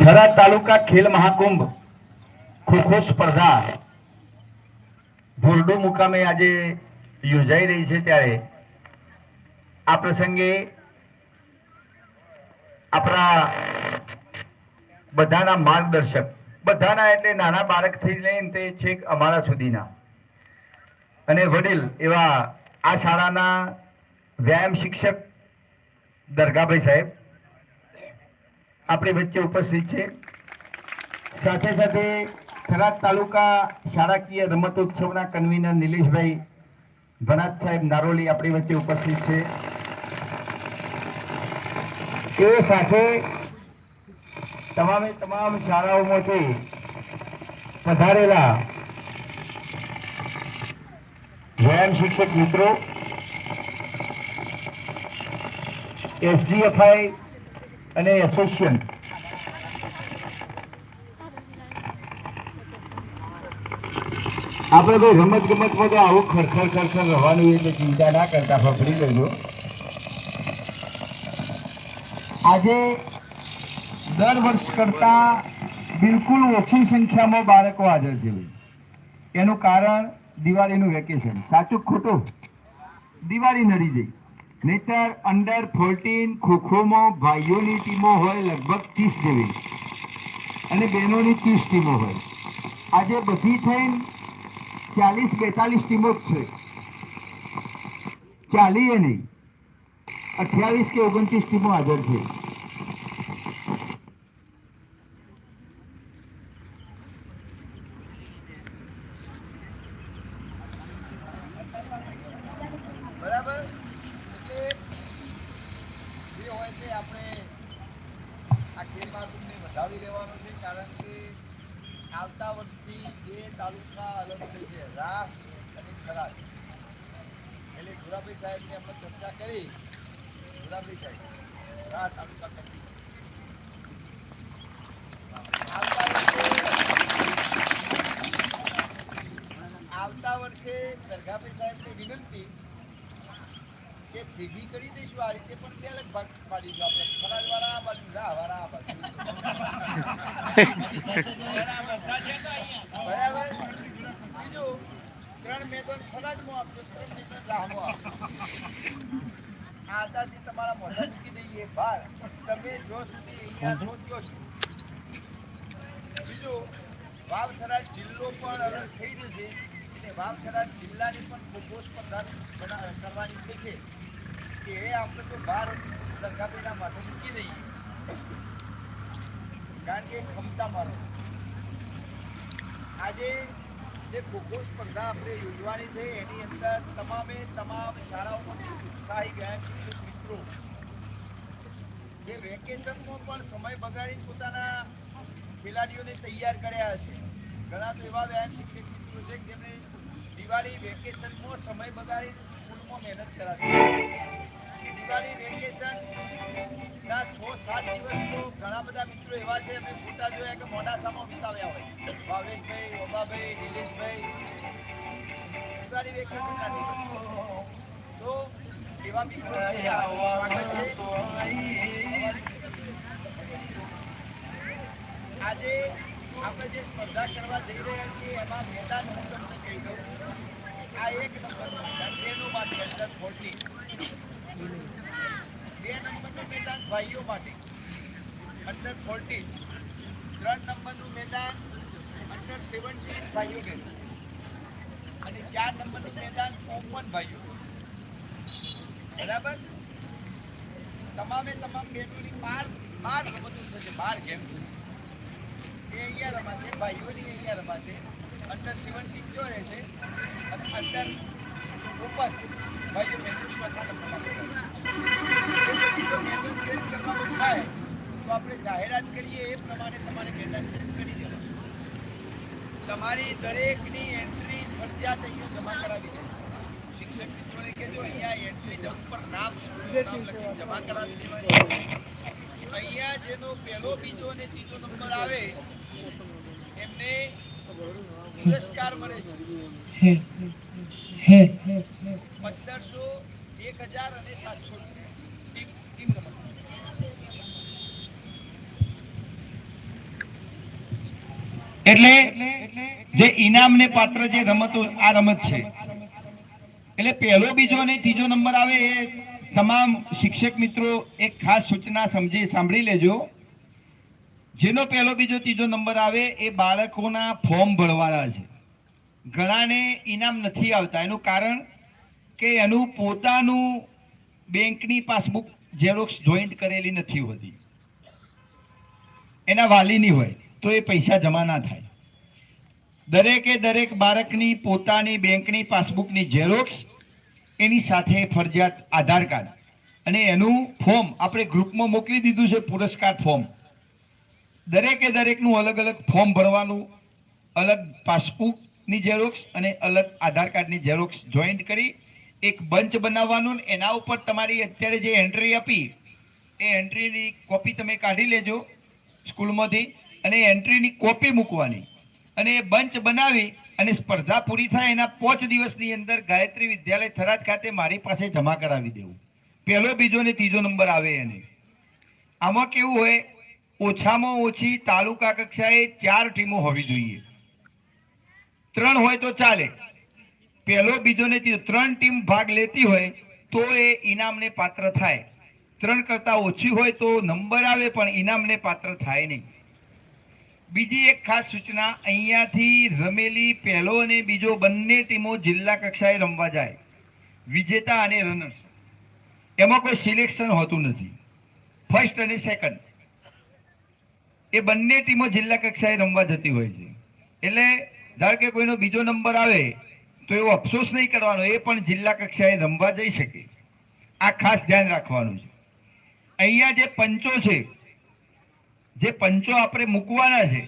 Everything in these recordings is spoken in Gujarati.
થરાદ તાલુકા ખેલ મહાકુંભ ખોખો સ્પર્ધા. ભોરડુ મુકામે આજે યોજાઈ રહી છે ત્યારે આ પ્રસંગે આપણા બધાના માર્ગદર્શક, બધાના એટલે નાના બાળકથી લઈને તે છેક અમારા સુધીના. અને વડીલ એવા આ શાળાના વ્યાયામ શિક્ષક દરગાભાઈ સાહેબ આપણી વચ્ચે ઉપસ્થિત છે. સાથે સાથે થરાદ તાલુકા શાળાકીય રમતોત્સવના કન્વીનર નિલેશભાઈ ભનાત સાહેબ નારોલી આપણી વચ્ચે ઉપસ્થિત છે. એ સાથે તમામે તમામ શાળાઓમાંથી પધારેલા વ્યાયામ શિક્ષક મિત્રો, એસડીએફઆઈ અને એસોસિએશન આપણે ભાઈ રમત ગમતમાં તો આવું ખરખર ખરખર રહેવાનું એટલે ચિંતા ના કરતા, ફફડી લેજો. આજે દર વર્ષ કરતા બિલકુલ ઓછી સંખ્યામાં બાળકો હાજર છે. એનું કારણ દિવાળીનું વેકેશન. સાચું ખોટું? દિવાળી નડી જઈ નહીતર અંડર ફોર્ટીન ખોખોમાં, ભાઈઓની ટીમો હોય, લગભગ ત્રીસ જેવી. અને બહેનોની ત્રીસ ટીમો હોય. આજે બધી થઈને ચાલીસ બેતાલીસ ટીમો જ છે ચાલીએ નહીં અઠ્યાવીસ કે ઓગણત્રીસ ટીમો હાજર છે બરાબર એટલે જે હોય તે આપણે આ ખેલ મહાકુંભને વધાવી લેવાનો છે કારણ કે આવતા વર્ષથી બે તાલુકા અલગ થશે રાહ અને થરાદ એટલે ધુરાભાઈ ચર્ચા કરી. ગુલાબી સાહેબ રાહ તાલુકા કમિટી આવતા વર્ષે દરગાભાઈ સાહેબને વિનંતી કે ભેગી કરી દઈશું આ રીતે પણ તે અલગ ભાગ પાડી દો આપણે. ફરાજ વાળા આ બાજુ રાહ વાળા આ બાજુ. બરાબર. બીજું ત્રણ મેદાન ફરાજમાં આપજો ત્રણ મેદાન રાહમાં આપજો તમારા મોઢા મૂકી દઈએ. બહાર તમે જો સુધી અહીંયા છો ત્યાં સુધી બીજું વાવ જિલ્લો પણ અલગ થઈ જશે એટલે વાવ થરાદ જિલ્લાની પણ ખોખો સ્પર્ધા કરવાની થશે કે એ આપણે તો બહાર સરકારના માટે મૂકી દઈએ. કારણ કે ક્ષમતા મારો. આજે જે ખોખો સ્પર્ધા આપણે યોજવાની છે, એની અંદર તમામે તમામ શાળાઓમાંથી ઉત્સાહી ગયા શિક્ષક મિત્રો, જે વેકેશનમાં પણ સમય બગાડી પોતાના ખેલાડીઓને તૈયાર કર્યા છે. ઘણા તો એવા વ્યાયામ શિક્ષક મિત્રો છે જેમણે દિવાળી વેકેશનમાં સમય બગાડી સ્કૂલમાં મહેનત કરાવી દિવાળી વેકેશન. ના, છ, સાત દિવસ તો ઘણા બધા મિત્રો એવા છે, અમે ફોટા જોયા કે મોડાસામાં વિતાવ્યા હોય. ભાવેશભાઈ, ઓબાભાઈ, નિલેશભાઈ દિવાળી વેકેશન ના દિવસ. તો એવા મિત્રો આજે આપણે જે સ્પર્ધા કરવા જઈ રહ્યા છીએ, એમાં મેદાન હું તમને કહી દઉં. આ એક નંબરનું મેદાન માત્ર ફોર્ટી. બે નંબરનું મેદાન ભાઈઓ માટે. અંડર ફોર્ટીન ત્રણ નંબરનું મેદાન અંડર સેવન્ટીન ભાઈઓ અને ચાર નંબરનું મેદાન ઓપન ભાઈઓ બરાબર? તમામે તમામ બહેનોની બાર બાર રમતો થશે બાર ગેમ એ અહીંયા રમાશે, ભાઈઓની અહીંયા રમાશે. અંડર સેવન્ટીન જો રહેશે? અને અંડર ઓપન તો આપણે જાહેરાત કરીએ એ પ્રમાણે તમારે મેદાન ચેન્જ કરી દેવાનું તમારી દરેકની એન્ટ્રી ફરજિયાત અહીંયા જમા કરાવી દેવાની શિક્ષક મિત્રોને કહેજો, અહીંયા એન્ટ્રી ઉપર નામ નામ લખી જમા કરાવી દેવાની અહીંયા જેનો પહેલો બીજો અને ત્રીજો નંબર આવે, એમને પુરસ્કાર મળે છે. પંદરસો એક હજાર અને સાતસો. ટીમ ટીમ રમત એટલે જે ઇનામને પાત્ર જે રમતો આ રમત છે. એટલે પહેલો બીજો અને ત્રીજો નંબર આવે એ તમામ શિક્ષક મિત્રો એક ખાસ સૂચના સમજી સાંભળી લેજો. જેનો પહેલો બીજો ત્રીજો નંબર આવે એ બાળકોના ફોર્મ ભરવાના છે. ઘણાને ઇનામ નથી આવતા. એનું કારણ કે એનું પોતાનું બેંકની પાસબુક ઝેરોક્સ જોઈન્ટ કરેલી નથી હોતી. એના વાલીની હોય તો એ પૈસા જમા ના થાય. દરેકે દરેક બાળકની પોતાની બેંકની પાસબુકની ઝેરોક્સ એની સાથે ફરજિયાત આધાર કાર્ડ અને એનું ફોર્મ આપણે ગ્રુપમાં મોકલી દીધું છે, પુરસ્કાર ફોર્મ. દરેકે દરેકનું અલગ અલગ ફોર્મ ભરવાનું, અલગ પાસબુકની ઝેરોક્ષ અને અલગ આધાર કાર્ડની ઝેરોક્ષ જોઈન્ટ કરી, એક બંચ બનાવવાનું ને એના ઉપર તમારી અત્યારે જે એન્ટ્રી આપી, એ એન્ટ્રીની કોપી તમે કાઢી લેજો સ્કૂલમાંથી અને એન્ટ્રીની કોપી મૂકવાની. અને એ બંચ બનાવી અને સ્પર્ધા પૂરી થાય એના પાંચ દિવસની અંદર ગાયત્રી વિદ્યાલય થરાદ ખાતે મારી પાસે જમા કરાવી દેવું. પહેલો, બીજો ને ત્રીજો નંબર આવે એને. આમાં કેવું હોય, ઓછામાં ઓછી તાલુકા કક્ષાએ ચાર ટીમો હોવી જોઈએ. ત્રણ હોય તો ચાલે. પહેલો, બીજો ને ત્રણ ટીમ ભાગ લેતી હોય, તો એ ઇનામને પાત્ર થાય. ત્રણ કરતા ઓછી હોય તો નંબર આવે, પણ ઇનામને પાત્ર થાય નહીં. બીજી એક ખાસ સૂચના, અહીંયાથી રમેલી પહેલો અને બીજો બંને ટીમો જિલ્લા કક્ષાએ રમવા જાય. વિજેતા અને રનર્સ. એમાં કોઈ સિલેક્શન હોતું નથી. ફર્સ્ટ અને સેકન્ડ. એ બંને ટીમો જિલ્લા કક્ષાએ રમવા જતી હોય છે. એટલે ધારો કે કોઈનો બીજો નંબર આવે, તો એવો અફસોસ નહીં કરવાનો, એ પણ જિલ્લા કક્ષાએ રમવા જઈ શકે. આ ખાસ ધ્યાન રાખવાનું છે. અહીંયા જે પંચો છે, જે પંચો આપણે મૂકવાના છે,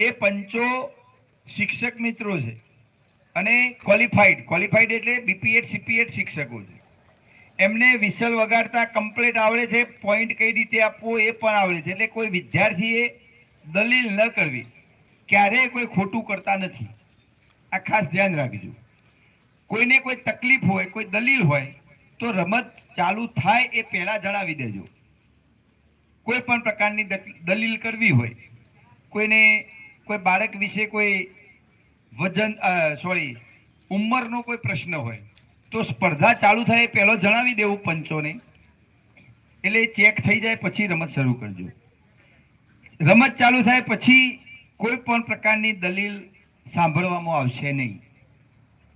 એ પંચો શિક્ષક મિત્રો છે અને ક્વોલિફાઈડ ક્વોલિફાઈડ એટલે બીપીએડ સીપીએડ શિક્ષકો છે. એમને વિસલ વગાડતા કમ્પ્લેટ આવડે છે પોઈન્ટ કઈ રીતે આપવો એ પણ આવડે છે. એટલે કોઈ વિદ્યાર્થીએ દલીલ ન કરવી. ક્યારેય કોઈ ખોટું કરતા નથી. આ ખાસ ધ્યાન રાખજો. કોઈને કોઈ તકલીફ હોય, કોઈ દલીલ હોય, તો રમત ચાલુ થાય એ પહેલા જણાવી દેજો. કોઈ પણ પ્રકારની દલીલ કરવી હોય, કોઈને કોઈ બાળક વિશે કોઈ વજન સોરી, ઉંમરનો કોઈ પ્રશ્ન હોય, તો સ્પર્ધા ચાલુ થાય એ પહેલો જણાવી દેવું પંચોને. એટલે ચેક થઈ જાય, પછી રમત શરૂ કરજો. રમત ચાલુ થાય પછી કોઈ પણ પ્રકારની દલીલ સાંભળવામાં આવશે નહીં.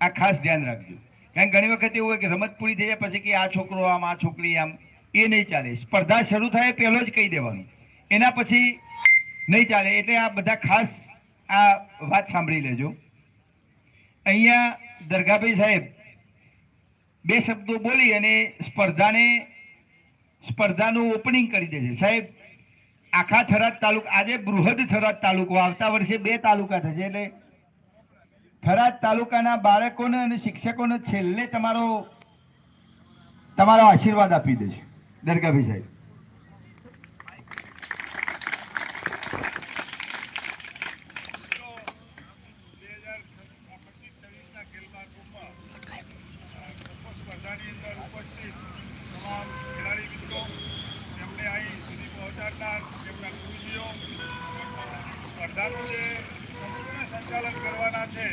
આ ખાસ ધ્યાન રાખજો. કારણ ઘણી વખત એવું હોય કે રમત પૂરી થઈ જાય પછી કે આ છોકરો આમ, આ છોકરી આમ, એ નહીં ચાલે. સ્પર્ધા શરૂ થાય પહેલો જ કહી દેવાનું. એના પછી નહીં ચાલે. એટલે આ બધા ખાસ આ વાત સાંભળી લેજો. અહીંયા દરગાભાઈ સાહેબ બે શબ્દો બોલી અને સ્પર્ધાને, સ્પર્ધાનું ઓપનિંગ કરી દે છે. સાહેબ આખા થરાદ તાલુકા આજે બૃહદ થરાદ તાલુકો, આવતા વર્ષે બે તાલુકા થશે એટલે થરાદ તાલુકાના બાળકોને અને શિક્ષકોને છેલ્લે તમારો તમારો આશીર્વાદ આપી દેશે દરગાભાઈ સાહેબ બે હજાર પચીસ છવ્વીસના ખેલ મહાકુંભમાં ખોખો સ્પર્ધાની અંદર ઉપસ્થિત તમામ ખેલાડી મિત્રો એમને અહીં સુધી પહોંચાડનાર તેમના ગુરુજીઓ સ્પર્ધાનું જે સંચાલન કરવાના છે.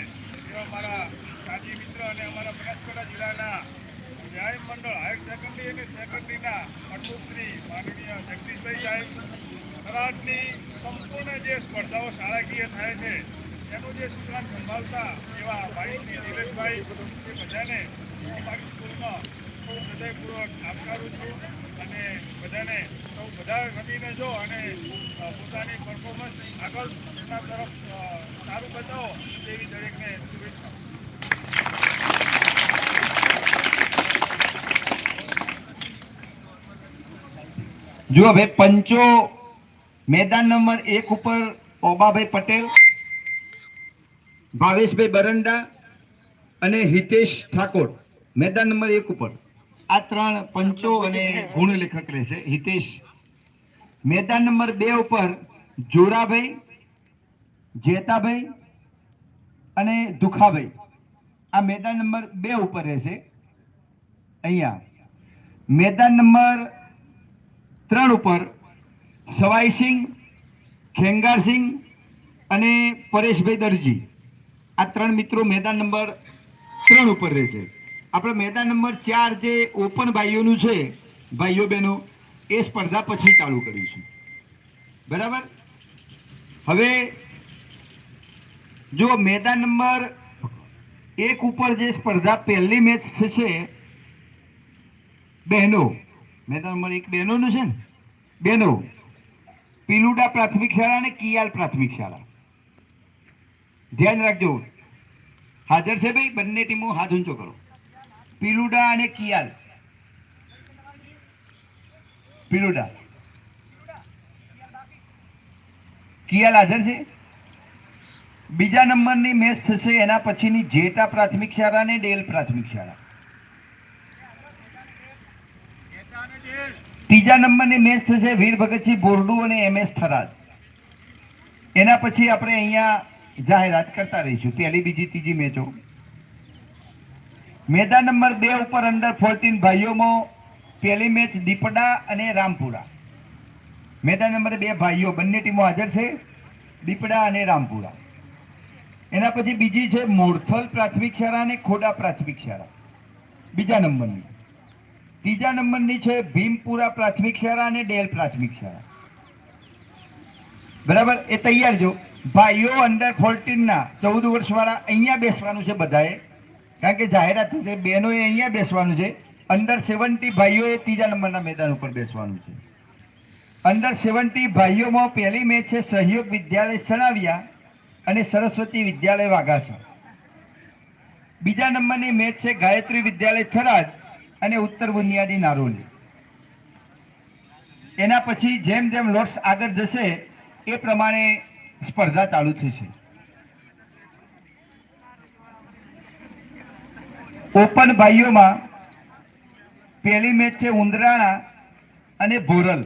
એવા મારા કાજી મિત્ર અને અમારા બનાસકાંઠા જિલ્લાના વ્યાયામ મંડળ, હાયર સેકન્ડરી અને સેકન્ડરીના અટુશ્રી માનનીય જગદીશભાઈ સાહેબ થરાદની સંપૂર્ણ જે સ્પર્ધાઓ શાળાકીય થાય છે, એનું જે સૂચના સંભાળતા એવા ભાઈ નિલેશભાઈ, એ બધાને હું અમારી સ્કૂલમાં ખૂબ હૃદયપૂર્વક આવકારું છું અને બધાને સૌ બધા રમીને જો અને એમના તરફ સારું બતાવો તેવી દરેકને શુભેચ્છાઓ જુઓ ભાઈ, પંચો મેદાન નંબર એક ઉપર ઓબાભાઈ પટેલ, ભાવેશભાઈ બરંડા અને હિતેશ ઠાકોર મેદાન નંબર એક ઉપર. આ ત્રણ પંચો અને ગુણ લેખક રહેશે. હિતેશ. મેદાન નંબર બે ઉપર જોરાભાઈ જેતાભાઈ અને દુખાભાઈ. આ મેદાન નંબર બે ઉપર રહેશે. અહીંયા. મેદાન નંબર ત્રણ ઉપર સવાઈસિંહ ખેંગારસિંહ અને પરેશભાઈ દરજી. આ ત્રણ મિત્રો મેદાન નંબર ત્રણ ઉપર રહેશે. આપણે મેદાન નંબર ચાર જે ઓપન ભાઈઓનું છે, ભાઈઓ બહેનો, એ સ્પર્ધા પછી ચાલુ કરીશું. બરાબર? હવે જો મેદાન નંબર એક ઉપર જે સ્પર્ધા પહેલી મેચ થશે, બહેનો, મેદાન નંબર એક બહેનોનું છે ને? બહેનો, પીલુડા પ્રાથમિક શાળા અને કિયાલ પ્રાથમિક શાળા. ધ્યાન રાખજો. હાજર છે ભાઈ, બંને ટીમો હાથ ઊંચો કરો. પિલુડા અને કિયાલ. પીલુડા. કિયાલ હાજર છે? બીજા નંબરની મેચ થશે, એના પછીની જેટા પ્રાથમિક શાળા અને ડેલ પ્રાથમિક શાળા. ત્રીજા નંબરની મેચ થશે વીર ભગતસિંહ બોરડુ અને એમએસ થરાદ. એના પછી આપણે અહીંયા જાહેરાત કરતા રહીશું, પહેલી બીજી ત્રીજી મેચો. મેદાન નંબર બે ઉપર અંડર ફોર્ટીન ભાઈઓમાં પહેલી મેચ દીપડા અને રામપુરા. મેદાન નંબર બે ભાઈઓ, બંને ટીમો હાજર છે, દીપડા અને રામપુરા. એના પછી બીજી છે મોરથલ પ્રાથમિક શાળા અને ખોડા પ્રાથમિક શાળા. બીજા નંબરની. ત્રીજા નંબરની છે ભીમપુરા પ્રાથમિક શાળા અને ડેલ પ્રાથમિક શાળા. બરાબર? એ તૈયાર જો. ભાઈઓ અંડર ફોર્ટીનના ચૌદ વર્ષવાળા અહીંયા બેસવાનું છે બધાએ. કારણ કે જાહેરાત થશે, બહેનોએ અહીંયા બેસવાનું છે. અંડર સેવન્ટી ભાઈઓએ ત્રીજા નંબરના મેદાન ઉપર બેસવાનું છે. અંડર સેવન્ટી ભાઈઓમાં પહેલી મેચ છે સહયોગ વિદ્યાલય સણાવિયા. અને સરસ્વતી વિદ્યાલય વાઘાસા બીજા નંબરની મેચ છે ગાયત્રી વિદ્યાલય થરાદ અને ઉત્તર બુનિયાદી નારોલી. એના પછી જેમ જેમ લોટ્સ આગળ જશે, એ પ્રમાણે સ્પર્ધા ચાલુ થશે. ઓપન ભાઈઓમાં પહેલી મેચ છે ઉંદરાણા અને ભોરલ.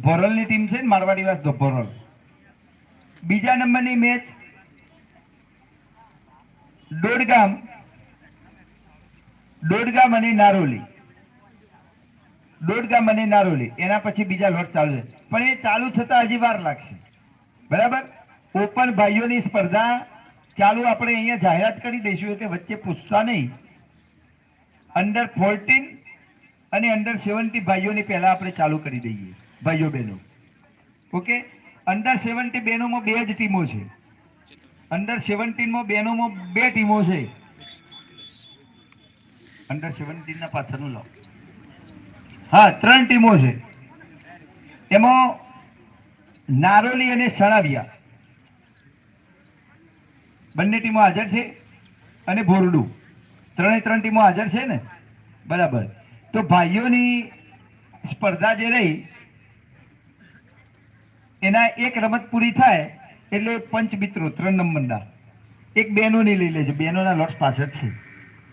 ભોરલની ટીમ છે ને મારવાડીવાસ તો ભોરલ. બીજા નંબરની મેચ દોડગામ દોડગામ અને નારોલી. દોડગામ અને નારોલી, એના પછી બીજા લોટ ચાલુ છે. પણ એ ચાલુ થતા હજી વાર લાગશે. બરાબર? ઓપન ભાઈઓની સ્પર્ધા ચાલુ આપણે અહીંયા જાહેરાત કરી દઈશું એટલે વચ્ચે પૂછતા નહીં. અંડર ફોર્ટીન અને અંડર સેવન્ટી ભાઈઓની પહેલા આપણે ચાલુ કરી દઈએ, ભાઈઓ બહેનો. ઓકે અંડર સેવન્ટી બહેનોમાં બે જ ટીમો છે. અંડર સેવન્ટીનમાં બેનોમાં બે ટીમો છે. અંડર સેવન્ટીન ના પાછળનું લો હા, ત્રણ ટીમો છે. એમાં નારોલી અને સણાવિયા બંને ટીમો હાજર છે અને ભોરડું. ત્રણે ત્રણ ટીમો હાજર છે ને? બરાબર. તો ભાઈઓની સ્પર્ધા જે રહી, એના એક રમત પૂરી થાય એટલે પંચ મિત્રો, ત્રણ નંબરના. એક બહેનોની લઈ લેજો, બહેનોના લોટ્સ પાછળ છે.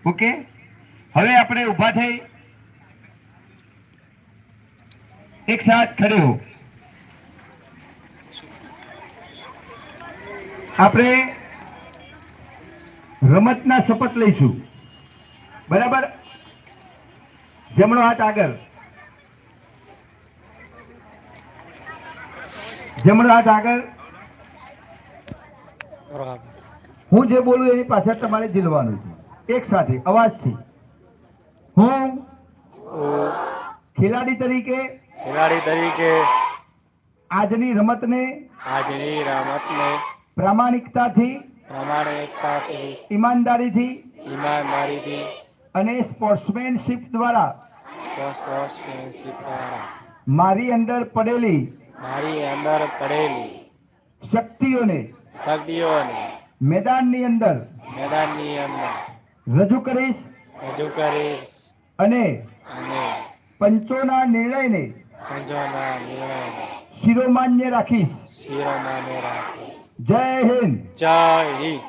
ઓકે? હવે આપણે ઊભા થઈ. એક સાથ ખડે હો. આપણે રમતના શપથ લઈશું. બરાબર? જમણો હાથ આગળ. જમણો હાથ આગળ. હું જે બોલું એની પાછળ તમારે ઝીલવાનું છે. એક સાથે અવાજથી. હું ખેલાડી તરીકે ખેલાડી તરીકે આજની રમતને આજની રમતને પ્રામાણિકતાથી પ્રમાણિકતાથી ઈમાનદારીથી ઈમાનદારીથી અને સ્પોર્ટ્સમેનશિપ દ્વારા સ્પોર્ટ્સમેનશીપ દ્વારા મારી અંદર પડેલી મારી અંદર પડેલી શક્તિઓને શક્તિઓને મેદાનની અંદર મેદાનની અંદર રજૂ કરીશ રજૂ કરીશ. અને અને પંચોના નિર્ણયને પંચોના નિર્ણયને શિરોમાન્ય રાખીશ. શિરોમાન્ય રાખીશ. જય હિન્દ. જય હિન્દ.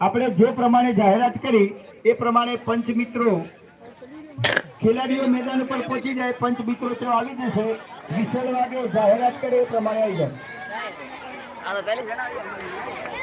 આપણે જે પ્રમાણે જાહેરાત કરી એ પ્રમાણે પંચ મિત્રો ખેલાડીઓ મેદાન ઉપર પહોંચી જાય, પંચ મિત્રો ત્યાં આવી જશે. વિસલ વાગે જાહેરાત કરે એ પ્રમાણે આવી જાય. તો